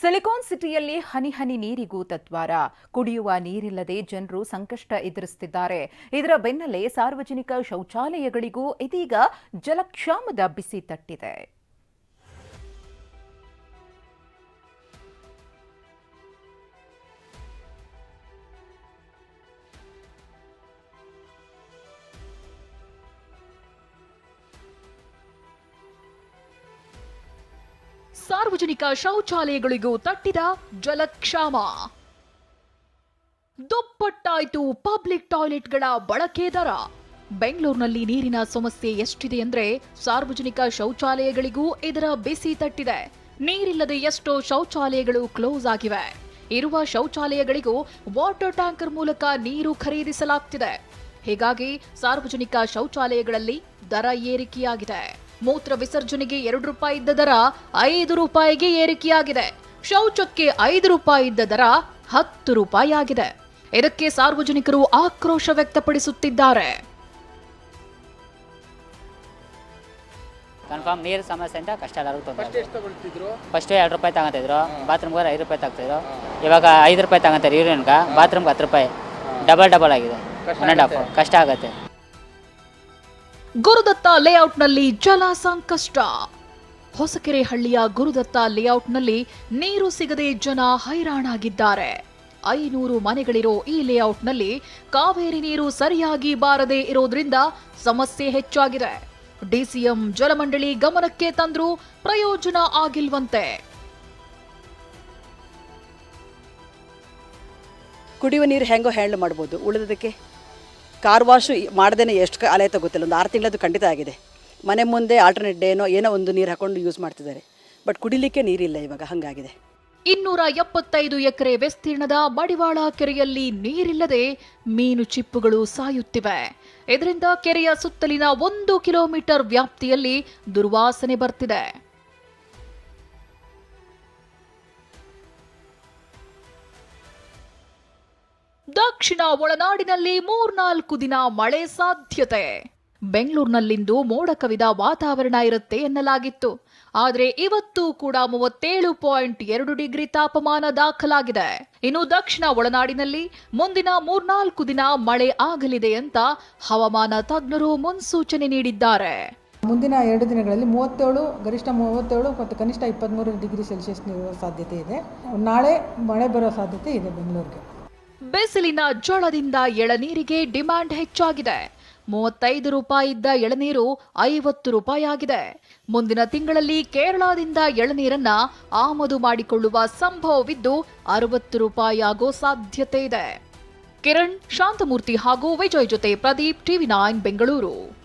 Silicon ಸಿಟಿಯಲ್ಲಿ ಹನಿ ಹನಿ ನೀರಿಗೂ ತತ್ವಾರ. ಕುಡಿಯುವ ನೀರಿಲ್ಲದೆ ಜನರು ಸಂಕಷ್ಟ ಎದುರಿಸುತ್ತಿದ್ದಾರೆ ಇದರ ಬೆನ್ನಲ್ಲೇ ಸಾರ್ವಜನಿಕ ಶೌಚಾಲಯಗಳಿಗೂ ಇದೀಗ ಜಲಕ್ಷಾಮದ ಬಿಸಿ ತಟ್ಟಿದೆ. ಸಾರ್ವಜನಿಕ ಶೌಚಾಲಯಗಳಿಗೂ ತಟ್ಟಿದ ಜಲಕ್ಷಾಮ. ದುಪ್ಪಟ್ಟಾಯ್ತು ಪಬ್ಲಿಕ್ ಟಾಯ್ಲೆಟ್ಗಳ ಬಳಕೆ ದರ. ಬೆಂಗಳೂರಿನಲ್ಲಿ ನೀರಿನ ಸಮಸ್ಯೆ ಎಷ್ಟಿದೆ ಅಂದ್ರೆ ಸಾರ್ವಜನಿಕ ಶೌಚಾಲಯಗಳಿಗೂ ಇದರ ಬಿಸಿ ತಟ್ಟಿದೆ. ನೀರಿಲ್ಲದೆ ಎಷ್ಟೋ ಶೌಚಾಲಯಗಳು ಕ್ಲೋಸ್ ಆಗಿವೆ. ಇರುವ ಶೌಚಾಲಯಗಳಿಗೂ ವಾಟರ್ ಟ್ಯಾಂಕರ್ ಮೂಲಕ ನೀರು ಖರೀದಿಸಲಾಗ್ತಿದೆ. ಹೀಗಾಗಿ ಸಾರ್ವಜನಿಕ ಶೌಚಾಲಯಗಳಲ್ಲಿ ದರ ಏರಿಕೆಯಾಗಿದೆ. ಮೂತ್ರ ವಿಸರ್ಜನೆಗೆ ಎರಡು ರೂಪಾಯಿ ಇದ್ದ ದರ ಐದು ರೂಪಾಯಿಗೆ ಏರಿಕೆಯಾಗಿದೆ. ಶೌಚಕ್ಕೆ ಐದು ರೂಪಾಯಿ ಇದ್ದ ದರ ಹತ್ತು ರೂಪಾಯಿ ಆಗಿದೆ ಇದಕ್ಕೆ ಸಾರ್ವಜನಿಕರು ಆಕ್ರೋಶ ವ್ಯಕ್ತಪಡಿಸುತ್ತಿದ್ದಾರೆ. ಕನ್ಫರ್ಮ್ ನೀರು ಸಮಸ್ಯೆ ಅಂತ ಕಷ್ಟ ಎಲ್ಲರಿಗೂ ಫಸ್ಟ್ ತೊಂದರೆ ಫಸ್ಟು ಎರಡು ರೂಪಾಯಿ ತಗೊಂತಿದ್ರು ಬಾತ್ರೂಮ್ಗೆ ಐದು ರೂಪಾಯಿ ತಗ್ತಿದ್ರು ಇವಾಗ ಐದು ರೂಪಾಯಿ ತಗೊಂತಾರೆ ಯೂರಿಯನ್ಗೆ ಬಾತ್ರೂಮ್ಗೆ ಹತ್ತು ರೂಪಾಯಿ. ಡಬಲ್ ಡಬಲ್ ಆಗಿದೆ. ಕಷ್ಟ ಒನ್ ಆ್ಯಂಡ್ ಹಾಫ್ ಕಷ್ಟ ಆಗುತ್ತೆ. ಗುರುದತ್ತ ಲೇಔಟ್ನಲ್ಲಿ ಜಲ ಸಂಕಷ್ಟ. ಹೊಸಕೆರೆ ಹಳ್ಳಿಯ ಗುರುದತ್ತ ಲೇಔಟ್ನಲ್ಲಿ ನೀರು ಸಿಗದೆ ಜನ ಹೈರಾಣಾಗಿದ್ದಾರೆ. ಐನೂರು ಮನೆಗಳಿರೋ ಈ ಲೇಔಟ್ನಲ್ಲಿ ಕಾವೇರಿ ನೀರು ಸರಿಯಾಗಿ ಬಾರದೆ ಇರೋದ್ರಿಂದ ಸಮಸ್ಯೆ ಹೆಚ್ಚಾಗಿದೆ. ಡಿಸಿಎಂ ಜಲಮಂಡಳಿ ಗಮನಕ್ಕೆ ತಂದ್ರೂ ಪ್ರಯೋಜನ ಆಗಿಲ್ವಂತೆ. ಕುಡಿಯುವ ನೀರು ಹೆಂಗೋ ಹ್ಯಾಂಡಲ್ ಮಾಡ್ಬೋದು. ಉಳಿದದಕ್ಕೆ? ಕಾರ್ ವಾಶು ಮಾಡ್ದೇ ಎಷ್ಟು ಆಲಯ ಗೊತ್ತಿಲ್ಲ ಒಂದು ಆರು ತಿಂಗಳದ್ದು ಖಂಡಿತ ಆಗಿದೆ. ಮನೆ ಮುಂದೆ ಆಲ್ಟರ್ನೇಟ್ ಡೇನೋ ಏನೋ ಒಂದು ನೀರು ಹಾಕೊಂಡು ಯೂಸ್ ಮಾಡ್ತಿದ್ದಾರೆ. ಬಟ್ ಕುಡಿಲಿಕ್ಕೆ ನೀರಿಲ್ಲ ಇವಾಗ, ಹಾಗಾಗಿದೆ. ಇನ್ನೂರ ಎಪ್ಪತ್ತೈದು ಎಕರೆ ವಿಸ್ತೀರ್ಣದ ಮಡಿವಾಳ ಕೆರೆಯಲ್ಲಿ ನೀರಿಲ್ಲದೆ ಮೀನು ಚಿಪ್ಪುಗಳು ಸಾಯುತ್ತಿವೆ. ಇದರಿಂದ ಕೆರೆಯ ಸುತ್ತಲಿನ ಒಂದು ಕಿಲೋಮೀಟರ್ ವ್ಯಾಪ್ತಿಯಲ್ಲಿ ದುರ್ವಾಸನೆ ಬರ್ತಿದೆ. ದಕ್ಷಿಣ ಒಳನಾಡಿನಲ್ಲಿ ಮೂರ್ನಾಲ್ಕು ದಿನ ಮಳೆ ಸಾಧ್ಯತೆ. ಬೆಂಗಳೂರಿನಲ್ಲಿಂದು ಮೋಡ ಕವಿದ ವಾತಾವರಣ ಇರುತ್ತೆ ಎನ್ನಲಾಗಿತ್ತು. ಆದರೆ ಇವತ್ತು ಕೂಡ ಮೂವತ್ತೇಳು ಪಾಯಿಂಟ್ ಎರಡು ಡಿಗ್ರಿ ತಾಪಮಾನ ದಾಖಲಾಗಿದೆ. ಇನ್ನು ದಕ್ಷಿಣ ಒಳನಾಡಿನಲ್ಲಿ ಮುಂದಿನ ಮೂರ್ನಾಲ್ಕು ದಿನ ಮಳೆ ಆಗಲಿದೆ ಅಂತ ಹವಾಮಾನ ತಜ್ಞರು ಮುನ್ಸೂಚನೆ ನೀಡಿದ್ದಾರೆ. ಮುಂದಿನ ಎರಡು ದಿನಗಳಲ್ಲಿ ಮೂವತ್ತೇಳು, ಗರಿಷ್ಠ ಮೂವತ್ತೇಳು ಮತ್ತು ಕನಿಷ್ಠ ಇಪ್ಪತ್ತ್ಮೂರು ಡಿಗ್ರಿ ಸೆಲ್ಸಿಯಸ್ ಸಾಧ್ಯತೆ ಇದೆ. ನಾಳೆ ಮಳೆ ಬರೋ ಸಾಧ್ಯತೆ ಇದೆ ಬೆಂಗಳೂರಿಗೆ. ಬಿಸಿಲಿನ ಜೋಳದಿಂದ ಎಳನೀರಿಗೆ ಡಿಮ್ಯಾಂಡ್ ಹೆಚ್ಚಾಗಿದೆ. ಮೂವತ್ತೈದು ರೂಪಾಯಿ ಇದ್ದ ಎಳನೀರು ಐವತ್ತು ರೂಪಾಯಿ ಆಗಿದೆ. ಮುಂದಿನ ತಿಂಗಳಲ್ಲಿ ಕೇರಳದಿಂದ ಎಳನೀರನ್ನ ಆಮದು ಮಾಡಿಕೊಳ್ಳುವ ಸಂಭವವಿದ್ದು ಅರವತ್ತು ರೂಪಾಯಿ ಆಗೋ ಸಾಧ್ಯತೆ ಇದೆ. ಕಿರಣ್, ಶಾಂತಮೂರ್ತಿ ಹಾಗೂ ವಿಜಯ್ ಜೊತೆ ಪ್ರದೀಪ್, ಟಿವಿ ನೈನ್, ಬೆಂಗಳೂರು.